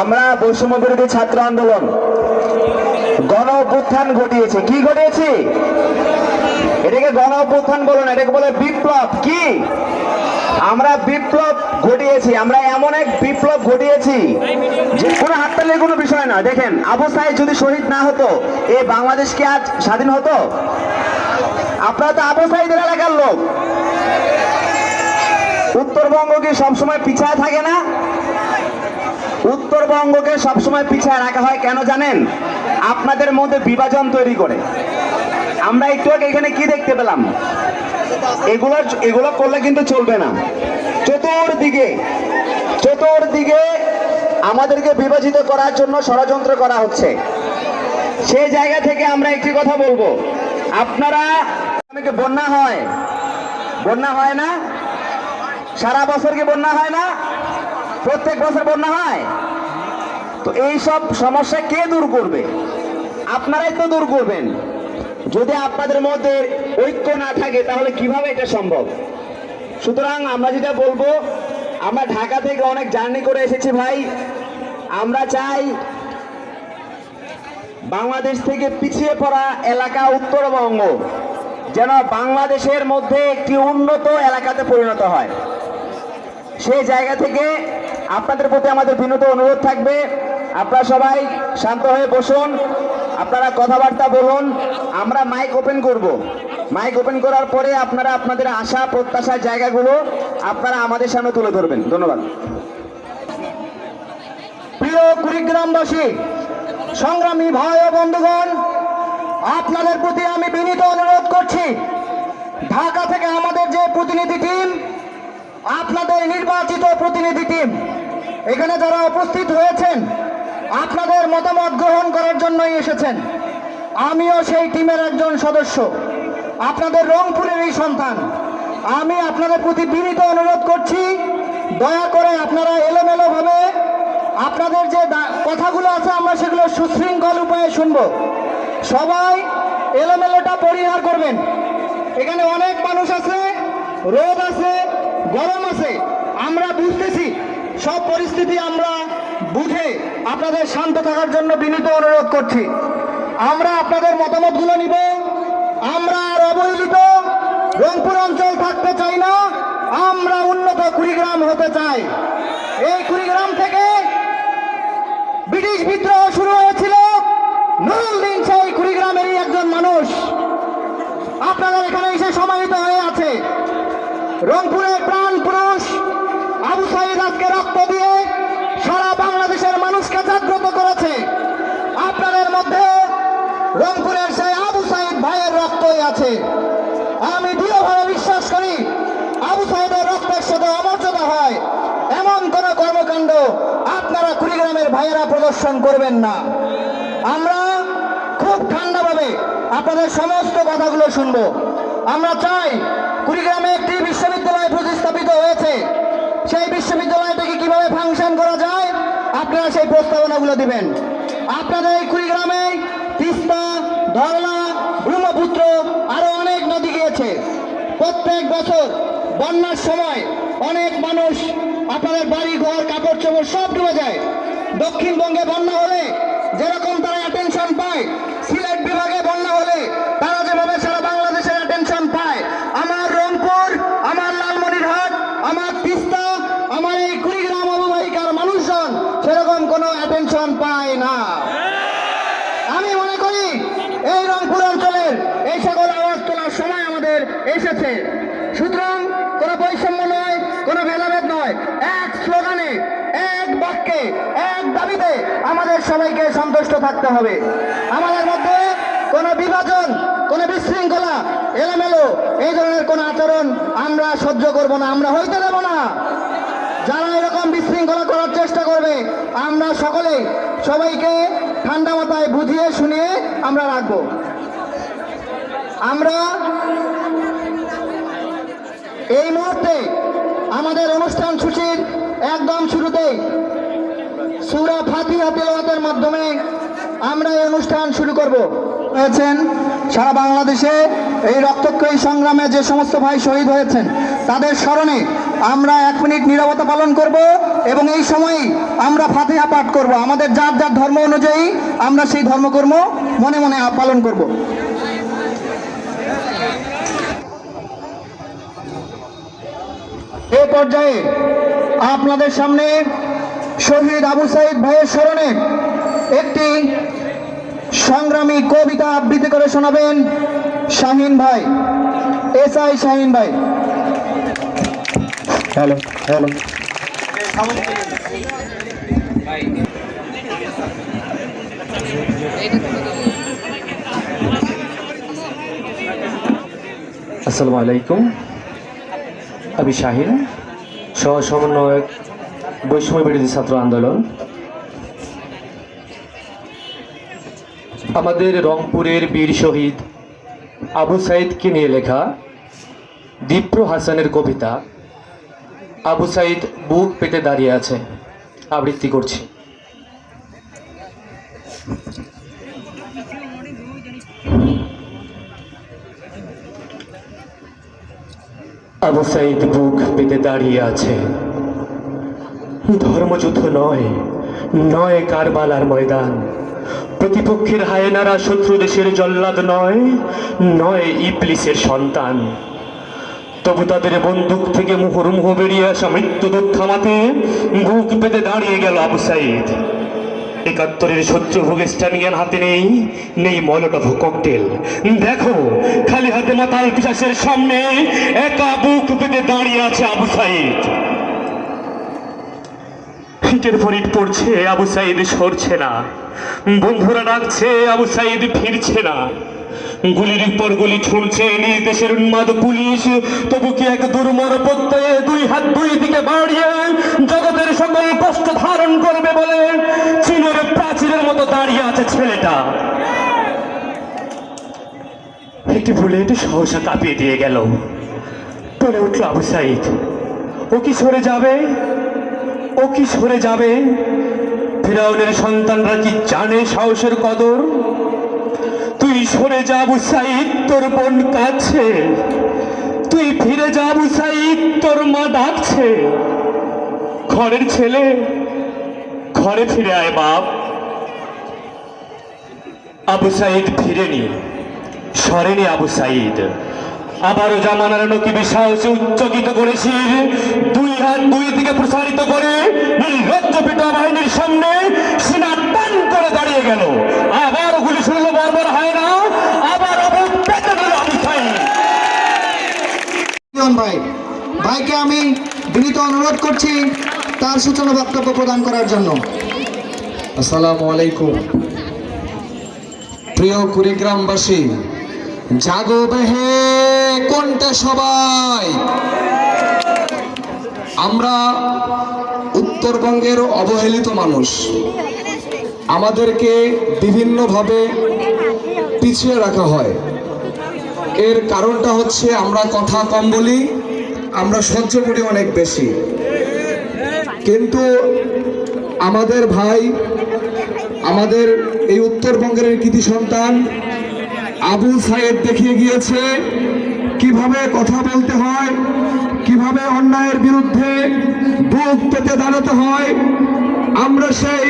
আমরা বৈষম্য বিরোধী ছাত্র আন্দোলন গণ অভ্যুত্থান ঘটিয়েছি। কি ঘটিয়েছি? এটাকে গণ অভ্যুত্থান বলো না, এটাকে বলে বিপ্লব। কি? আমরা বিপ্লব ঘটিয়েছি, আমরা এমন এক বিপ্লব ঘটিয়েছি যে কোনো হাততালির কোনো বিষয় না। দেখেন, আবু সাইদ যদি শহীদ না হতো এই বাংলাদেশ কি আজ স্বাধীন হতো? আপনারা তো আবু সাইদের এলাকার লোক। উত্তরবঙ্গ কি সবসময় পিছায় থাকে না? উত্তরবঙ্গকে সবসময় পিছায় রাখা হয় কেন জানেন? আপনাদের মধ্যে বিভাজন তৈরি করে। আমরা একটু আগে এখানে কি দেখতে পেলাম? এগুলো এগুলো করলে কিন্তু চলবে না। চতুর্দিকে চতুর্দিকে আমাদেরকে বিভাজিত করার জন্য ষড়যন্ত্র করা হচ্ছে। সেই জায়গা থেকে আমরা একটি কথা বলব। আপনারা, অনেকে বন্যা হয়। বন্যা হয় না? সারা বছর কি বন্যা হয় না? প্রত্যেক বছর বন্যা হয়? তো এই সব সমস্যা কে দূর করবে? আপনারাই তো দূর করবেন। যদি আপনাদের মধ্যে ঐক্য না থাকে, তাহলে কীভাবে এটা সম্ভব? সুতরাং আমরা যেটা বলব, আমরা ঢাকা থেকে অনেক জার্নি করে এসেছি ভাই। আমরা চাই বাংলাদেশ থেকে পিছিয়ে পড়া এলাকা উত্তরবঙ্গ যেন বাংলাদেশের মধ্যে একটি উন্নত এলাকাতে পরিণত হয়। সেই জায়গা থেকে আপনাদের প্রতি আমাদের বিনত অনুরোধ থাকবে। আপনারা সবাই শান্ত হয়ে বসুন। আপনারা কথাবার্তা বলুন। আমরা মাইক ওপেন করব। মাইক ওপেন করার পরে আপনারা আপনাদের আশা, প্রত্যাশার জায়গাগুলো আপনারা আমাদের সামনে তুলে ধরবেন। ধন্যবাদ। প্রিয় কুড়িগ্রামবাসী, সংগ্রামী ভাই ও বন্ধুগণ, আপনাদের প্রতি আমি বিনীত অনুরোধ করছি। ঢাকা থেকে আমাদের যে প্রতিনিধি টিম, আপনাদের নির্বাচিত প্রতিনিধি টিম এখানে যারা উপস্থিত হয়েছেন, আপনাদের মতামত গ্রহণ করার জন্যই এসেছেন। আমিও সেই টিমের একজন সদস্য। আপনাদের রংপুরের এই সন্তান। আমি আপনাদের প্রতি বিনীত অনুরোধ করছি, দয়া করে আপনারা এলোমেলোভাবে আপনাদের যে কথাগুলো আছে, আমরা সেগুলো সুশৃঙ্খল উপায়ে শুনব। সবাই এলোমেলোটা পরিহার করবেন। এখানে অনেক মানুষ আছে, রোদ আছে, গরম আছে। আমরা বুঝতেছি সব পরিস্থিতি আমরা বুঝে আপনাদের শান্ত থাকার জন্য বিনীত অনুরোধ করছি। আমরা আপনাদের মতামতগুলো নিব। আমরা আর অবহেলিত রংপুর অঞ্চল থাকতে চাই না। আমরা উন্নত কুড়িগ্রাম হতে চাই। এই কুড়িগ্রাম থেকে ব্রিটিশ বিদ্রোহ শুরু হয়েছিল। নুরুদ্দিন সেই কুড়িগ্রামেরই একজন মানুষ। আপনাদের এখানে এসে সমাহিত হয়ে আছে। রংপুরের প্রাণ পুরুষ আবু সাইদ আজকে রক্ত দিয়ে সারা বাংলাদেশের মানুষকে জাগ্রত করেছে। আপনাদের মধ্যে রংপুরের সেই আবু সাইদ ভাইয়ের রক্তই আছে। আমি দৃঢ়ভাবে বিশ্বাস করি, আবু সাইদের রক্তের সাথে অমর্যাদা হয়। এমন কোন কর্মকাণ্ড আপনারা কুড়িগ্রামের ভাইয়েরা প্রদর্শন করবেন না। আমরা খুব ঠান্ডাভাবে আপনাদের সমস্ত কথাগুলো শুনব। আমরা চাই কুড়িগ্রামে একটি বিশ্ববিদ্যালয় প্রতিস্থাপিত হয়েছে। ফাংশন করা যায়, আপনারা সেই প্রস্তাবনাগুলো দিবেন। আপনাদের এই কুড়িগ্রামে তিস্তা, ধরলা, ব্রহ্মপুত্র, আরও অনেক নদী গিয়েছে। প্রত্যেক বছর বন্যার সময় অনেক মানুষ আপনাদের বাড়ি, ঘর, কাপড় চোপড় সব ডুবে যায়। দক্ষিণবঙ্গে বন্যা হলে যেরকম তারা অ্যাটেনশন পায় সিলেট বিভাগে বন্যা হলে তারা যেভাবে সারা বাংলাদেশের অ্যাটেনশন পায় আমার রংপুর আমার লালমনিরহাট আমার তিস্তা আমার এই কুড়িগ্রাম অববাহিকার মানুষজন সেরকম কোনো অ্যাটেনশন পায় না। আমি মনে করি এই রংপুর অঞ্চলের এই সকল আওয়াজ তোলার সময় আমাদের এসেছে। সুতরাং কোনো বৈষম্য নয়, কোনো ভেদাভেদ নয়। এক স্লোগানে, এক বাক্যে, এক দাবিতে আমাদের সবাইকে সন্তুষ্ট থাকতে হবে। আমাদের মধ্যে কোনো বিভাজন, কোনো বিশৃঙ্খলা, এলোমেলো এই ধরনের কোনো আচরণ আমরা সহ্য করব না, আমরা হইতে দেব না। যারা এরকম বিশৃঙ্খলা করার চেষ্টা করবে, আমরা সকলে সবাইকে ঠান্ডা মাথায় বুঝিয়ে শুনিয়ে আমরা রাখব। আমরা এই মুহূর্তে আমাদের অনুষ্ঠান সূচির একদম শুরুতে সুরা ফাতিহা তেলাওয়াতের মাধ্যমে আমরা এই অনুষ্ঠান শুরু করব। হয়েছেন সারা বাংলাদেশে এই রক্তক্ষয়ী সংগ্রামে যে সমস্ত ভাই শহীদ হয়েছেন, তাদের স্মরণে আমরা এক মিনিট নীরবতা পালন করব এবং এই সময়ই আমরা ফাতেহা পাঠ করব। আমাদের যার যার ধর্ম অনুযায়ী আমরা সেই ধর্মকর্ম মনে মনে পালন করব। এ পর্যায়ে আপনাদের সামনে শহীদ আবু সাইদ ভাইয়ের স্মরণে একটি সংগ্রামী কবিতা আবৃত্তি করে শোনাবেন শাহিন ভাই, এস আই শাহিন ভাই। হ্যালো হ্যালো আসসালামু আলাইকুম। আমি শাহিন, সহ সমন্বয়ক বৈষম্য বিরোধী ছাত্র আন্দোলন। আমাদের রংপুরের বীর শহীদ আবু সাইদকে নিয়ে লেখা দীপ্র হাসানের কবিতা আবু সাইদ বুক পেতে দাঁড়িয়ে আছে। আবৃত্তি করছি। আবু সাইদ বুক পেতে দাঁড়িয়ে আছে। ধর্মযুদ্ধ নয় নয় কারবালার ময়দান। প্রতিপক্ষের হায়নারা শত্রু দেশের জল্লাদ নয় নয় ইবলিসের সন্তান। তবু তাদের বন্দুক থেকে মুহুর্মুহ বেরিয়ে আসা মৃত্যুদূত থামাতে বুক পেতে দাঁড়িয়ে গেল আবু সাইদ। একাত্তরের শত্রু ভোগেস্টানিয়ান হাতে নেই নেই মলটভ ককটেল। দেখো, খালি হাতে মাতাল পিসাসের সামনে একা বুক পেতে দাঁড়িয়ে আছে আবু সাইদ। হিটের ফরিট পড়ছে, আবু সাইদ সরছে না। বন্ধুরা ডাকছে, আবু সাইদ ফিরছে না। গুলির পর গুলি ছুঁড়ছে নিজ দেশের উন্মাদ পুলিশ। তবু কি এক দুর্মর প্রত্যয়ে দুই হাত দুই দিকে বাড়িয়ে জগতের সকল কষ্ট ধারণ করবে বলে চীনের প্রাচীরের মতো দাঁড়িয়ে আছে ছেলেটা? একটি বুলেট সহসা কাঁপিয়ে দিয়ে গেল। বলে উঠল, আবু সাইদ, ও কি সরে যাবে? ও কি সরে যাবে? ফেরাউনের সন্তানরা কি জানে সাহসের কদর? তুই সরে যাবু সাইদ তোর বোন কাছে তুই ফিরে যাবু সাইদ তোর মা ডাকছে। ঘরের ছেলে, ঘরে ফিরে আয় বাপ। আবু সাইদ ফিরেনি সরেনি আবু সাইদ। আবারও জামানার নকিবি সাহসে উচ্চকিত করে শির দুই হাত দুই দিকে প্রসারিত করে নির্লজ্জ পিতা বাহিনীর সামনে সিনা টান করে দাঁড়িয়ে গেল। আবার গুলি শুনলো বারবার হয় আবার আবার পেতে গেল আবু সাইদ লিওন ভাই। ভাইকে আমি বিনীত অনুরোধ করছি তার সূচনা বক্তব্য প্রদান করার জন্য। আসসালামু আলাইকুম। প্রিয় কুড়িগ্রামবাসী, জাগো বেহে কোনটা সবাই? আমরা উত্তরবঙ্গের অবহেলিত মানুষ। আমাদেরকে বিভিন্নভাবে পিছিয়ে রাখা হয়। এর কারণটা হচ্ছে আমরা কথা কম বলি, আমরা সহ্য করি অনেক বেশি। কিন্তু আমাদের ভাই, আমাদের এই উত্তরবঙ্গের কৃতি সন্তান আবু সাইদ দেখিয়ে গিয়েছে কীভাবে কথা বলতে হয়, কীভাবে অন্যায়ের বিরুদ্ধে বুক পেতে দাঁড়াতে হয়। আমরা সেই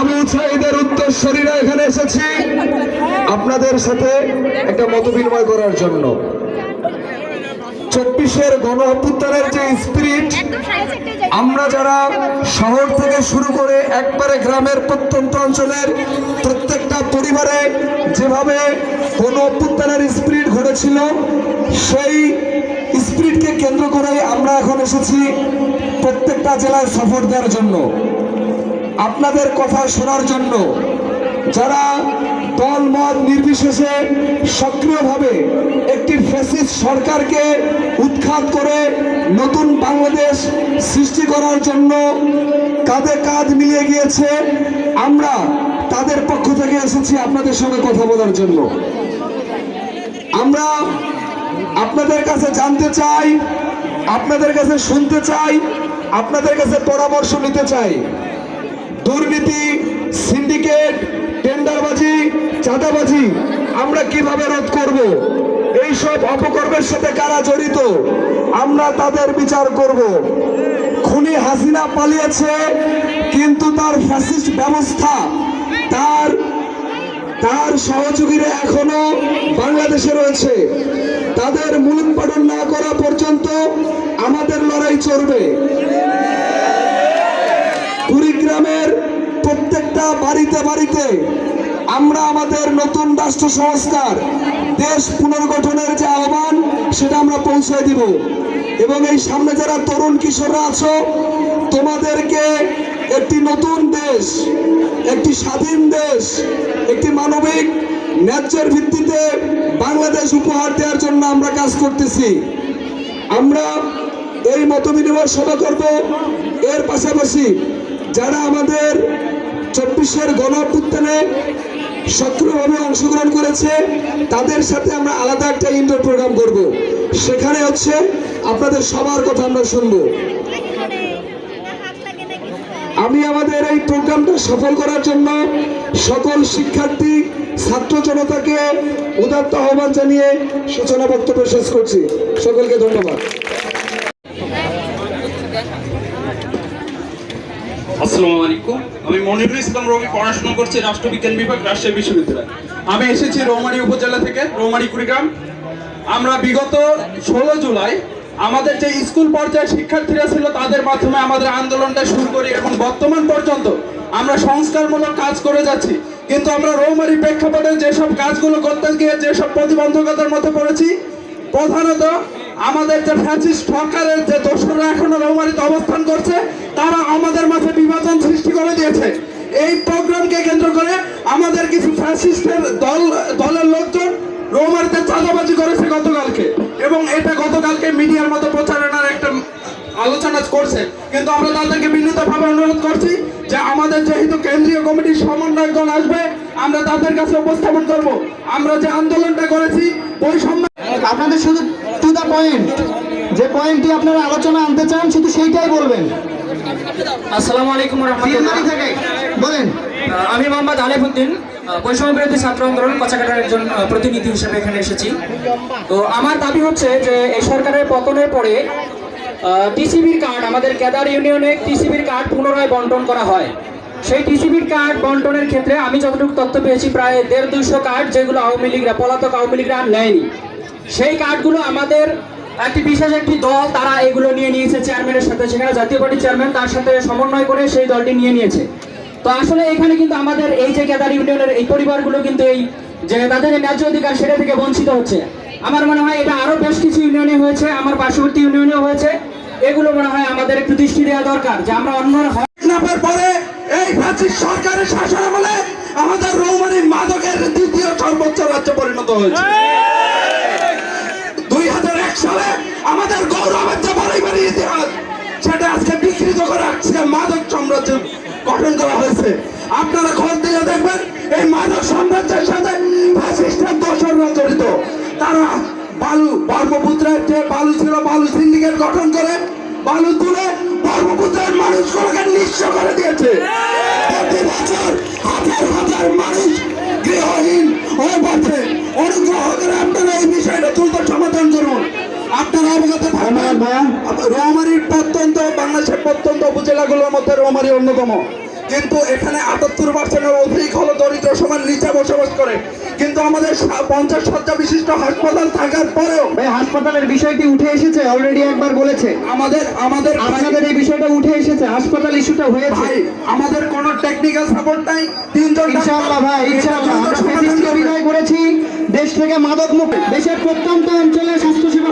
আবু সাইদের উত্তরসরীরা এখানে এসেছি। আপনাদের সাথে একটা মত বিনিময় করার জন্য। চব্বিশের গণ অভ্যুত্থানের যে স্পিরিট আমরা যারা শহর থেকে শুরু করে একবারে গ্রামের প্রত্যন্ত অঞ্চলের প্রত্যেকটা পরিবারে যেভাবে কোন অভ্যুত্থানের স্পিরিট ঘটেছিল, সেই স্পিরিটকে কেন্দ্র করে আমরা এখন এসেছি প্রত্যেকটা জেলায় সফর দেওয়ার জন্য। আপনাদের কথা শোনার জন্য যারা নির্বিশেষে সক্রিয়ভাবে একটি ফ্যাসিস্ট সরকারকে উৎখাত করে নতুন বাংলাদেশ সৃষ্টি করার জন্য কাঁধে কাঁধ মিলিয়ে গিয়েছে। আমরা তাদের পক্ষ থেকে এসেছি আপনাদের সঙ্গে কথা বলার জন্য। আমরা আপনাদের কাছে জানতে চাই, আপনাদের কাছে শুনতে চাই, আপনাদের কাছে পরামর্শ নিতে চাই। দুর্নীতি, সিন্ডিকেট টেন্ডারবাজি, চাঁদাবাজি, আমরা কীভাবে রোধ করব? এই সব অপকর্মের সাথে কারা জড়িত? আমরা তাদের বিচার করব। খুনি হাসিনা পালিয়েছে, কিন্তু তার ফ্যাসিস্ট ব্যবস্থা, তার তার সহযোগীরা এখনও বাংলাদেশে রয়েছে। তাদের মূলোৎপাদন না করা পর্যন্ত আমাদের লড়াই চলবে। বাড়িতে বাড়িতে আমরা আমাদের নতুন রাষ্ট্র সংস্কার, দেশ পুনর্গঠনের যে আহ্বান, সেটা আমরা পৌঁছে দিব। এবং এই সামনে যারা তরুণ কিশোররা আছো, তোমাদেরকে একটি নতুন দেশ, একটি স্বাধীন দেশ, একটি মানবিক, ন্যায্যের ভিত্তিতে বাংলাদেশ উপহার দেওয়ার জন্য আমরা কাজ করতেছি। আমরা এই মতবিনিময় সভা করব। এর পাশাপাশি যারা আমাদের চব্বিশের গণ অভ্যুত্থানে সক্রিয়ভাবে অংশগ্রহণ করেছে, তাদের সাথে আমরা আলাদা একটা ইনডোর প্রোগ্রাম করব। সেখানে হচ্ছে আপনাদের সবার কথা আমরা শুনব। আমি আমাদের এই প্রোগ্রামটা সফল করার জন্য সকল শিক্ষার্থী, ছাত্র জনতাকে উদাত্ত আহ্বান জানিয়ে সূচনা বক্তব্য শেষ করছি। সকলকে ধন্যবাদ। আসসালামু আলাইকুম। আমি মনিরুল ইসলাম রবি পড়াশোনা করছি রাষ্ট্রবিজ্ঞান বিভাগ, রাজশাহী বিশ্ববিদ্যালয়। আমি এসেছি রৌমারী উপজেলা থেকে, রৌমারী কুড়িগ্রাম। আমরা বিগত ষোলো জুলাই আমাদের যে স্কুল পর্যায়ে শিক্ষার্থীরা ছিল তাদের মাধ্যমে আমাদের আন্দোলনটা শুরু করি এবং বর্তমান পর্যন্ত আমরা সংস্কারমূলক কাজ করে যাচ্ছি। কিন্তু আমরা রৌমারী প্রেক্ষাপটে যেসব কাজগুলো করতে গিয়ে যেসব প্রতিবন্ধকতার মধ্যে পড়েছি, প্রধানত আমাদের যে ফ্যাসিস্ট সরকারের যে দোসররা এখনও রৌমারিতে অবস্থান করছে, তারা আমাদের মাঝে বিভাজন সৃষ্টি করে দিয়েছে। এই প্রোগ্রামকে কেন্দ্র করে আমাদের কিছু ফ্যাসিস্টের দল, দলের লোকজন রৌমারিতে চাঁদাবাজি করেছে গতকালকে। এবং এটা গতকালকে মিডিয়ার মতো প্রচারণার একটা আলোচনা করছে। কিন্তু আমরা তাদেরকে বিনীতভাবে অনুরোধ করছি যে আমাদের যেহেতু কেন্দ্রীয় কমিটির সমন্বয় দল আসবে, আমরা তাদের কাছে উপস্থাপন করব। আমরা যে আন্দোলনটা করেছি, বৈষম্য আপনাদের শুধু পয়েন্ট যে পয়েন্টটি আপনারা আলোচনা আনতে চান শুধু সেইটাই বলবেন। আসসালামু আলাইকুম রহমতুল্লাহ। বলেন। আমি মোহাম্মদ আলেফুদ্দিন বৈষম্য বিরোধী ছাত্র আন্দোলন কচাকাটার একজন প্রতিনিধি হিসেবে এখানে এসেছি। তো আমার দাবি হচ্ছে যে এই সরকারের পতনের পরে টিসিবির কার্ড আমাদের কেদার ইউনিয়নে টিসিবির কার্ড পুনরায় বন্টন করা হয়। সেই টিসিবির কার্ড বন্টনের ক্ষেত্রে আমি যতটুকু তথ্য পেয়েছি প্রায় দেড় দুইশো কার্ড যেগুলো আওয়ামী লীগরা পলাতক আওয়ামী লীগরা আর নেয়নি। সেই কার্ডগুলো আমাদের একটি বিশেষ একটি দল তারা এগুলো নিয়ে নিয়েছে চেয়ারম্যানের সাথে। সেখানে জাতীয় পার্টির চেয়ারম্যান তার সাথে সমন্বয় করে সেই দলটি নিয়ে নিয়েছে। তো আসলে এখানে কিন্তু আমাদের এই যে কেদার ইউনিয়নের এই পরিবারগুলো কিন্তু এই যে তাদের ন্যায্য অধিকার সেটা থেকে বঞ্চিত হচ্ছে। আমার মনে হয় এটা আরও বেশ কিছু ইউনিয়নে হয়েছে আমার পার্শ্ববর্তী ইউনিয়নেও হয়েছে। এগুলো মনে হয় আমাদের একটু দৃষ্টি দেওয়া দরকার যে আমরা অন্য পরে এই সরকারের শাসন আমলে আমাদের রৌমারি মাদকের দ্বিতীয় সর্বোচ্চ রাজ্যে পরিণত হয়েছে দুই হাজার এক সালে আমাদের গৌরবের যে পারিবারিক ইতিহাস, সেটা আজকে বিকৃত করে আজকে মাদক সাম্রাজ্য গঠন করা হয়েছে। আপনারা খোঁজ দিলে দেখবেন, এই মাদক সাম্রাজ্যের সাথে ফ্যাসিস্টের দোসররা জড়িত। তারা বালু, ব্রহ্মপুত্রের যে বালু ছিল, বালু সিন্ডিকেট গঠন করে, বালু তুলে ব্রহ্মপুত্রের মানুষগুলোকে নিঃস্ব করে দিয়েছে। প্রতি বছর হাজার হাজার মানুষ গৃহহীন হয়ে পড়ছে। অনুগ্রহ করে আপনারা এই বিষয়টা দ্রুত সমাধান করুন। আপনারা অবগত রৌমারির প্রত্যন্ত বাংলাদেশের প্রত্যন্ত উপজেলাগুলোর মধ্যে রোমারি অন্যতম। কিন্তু এখানে আটাত্তর পার্সেন্টের অধিক হলো দরিদ্র সমাজ নিচে বসবাস করে। কিন্তু আমাদের পঞ্চাশ শয্যা বিশিষ্ট হাসপাতাল থাকার পরেও হাসপাতালের বিষয়টি উঠে এসেছে অলরেডি একবার বলেছে। আমাদের আমাদের আপনাদের এই বিষয়টা উঠে এসেছে হাসপাতাল ইস্যুটা হয়েছে। আমাদের কোনো টেকনিক্যাল সাপোর্ট নাই। তিনজন ইনশাআল্লাহ ভাই ইনশাআল্লাহ। আমরা বিদায় করেছি। দেশ থেকে মাদক মুক্ত দেশের প্রত্যন্ত অঞ্চলে স্বাস্থ্যসেবা